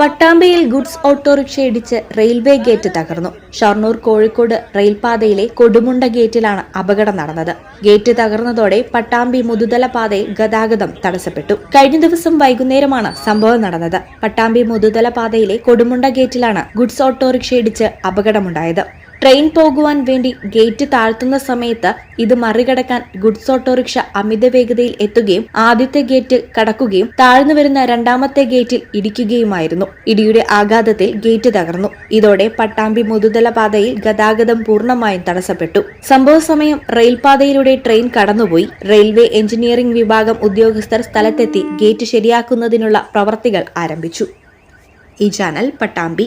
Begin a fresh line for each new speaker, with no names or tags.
പട്ടാമ്പിയിൽ goods autorickshaw ഇടിച്ച് railway gate തകർന്നു. ഷൊർണൂർ കോഴിക്കോട് റെയിൽപാതയിലെ കൊടുമുണ്ട ഗേറ്റിലാണ് അപകടം നടന്നത്. ഗേറ്റ് തകർന്നതോടെ പട്ടാമ്പി മുതുതല പാതയിൽ ഗതാഗതം തടസ്സപ്പെട്ടു. കഴിഞ്ഞ ദിവസം വൈകുന്നേരമാണ് സംഭവം നടന്നത്. പട്ടാമ്പി മുതുതല പാതയിലെ കൊടുമുണ്ട ഗേറ്റിലാണ് ഗുഡ്സ് ഓട്ടോറിക്ഷ ഇടിച്ച് അപകടമുണ്ടായത്. ട്രെയിൻ പോകുവാൻ വേണ്ടി ഗേറ്റ് താഴ്ത്തുന്ന സമയത്ത് ഇത് മറികടക്കാൻ ഗുഡ്സ് ഓട്ടോറിക്ഷ അമിത വേഗതയിൽ എത്തുകയും ആദ്യത്തെ ഗേറ്റ് കടക്കുകയും താഴ്ന്നു വരുന്ന രണ്ടാമത്തെ ഗേറ്റിൽ ഇടിക്കുകയുമായിരുന്നു. ഇടിയുടെ ആഘാതത്തിൽ ഗേറ്റ് തകർന്നു. ഇതോടെ പട്ടാമ്പി മുതുതല പാതയിൽ ഗതാഗതം പൂർണമായും തടസ്സപ്പെട്ടു. സംഭവ സമയം റെയിൽപാതയിലൂടെ ട്രെയിൻ കടന്നുപോയി. റെയിൽവേ എഞ്ചിനീയറിംഗ് വിഭാഗം ഉദ്യോഗസ്ഥർ സ്ഥലത്തെത്തി ഗേറ്റ് ശരിയാക്കുന്നതിനുള്ള പ്രവർത്തികൾ ആരംഭിച്ചു. ഈ channel Pattambi.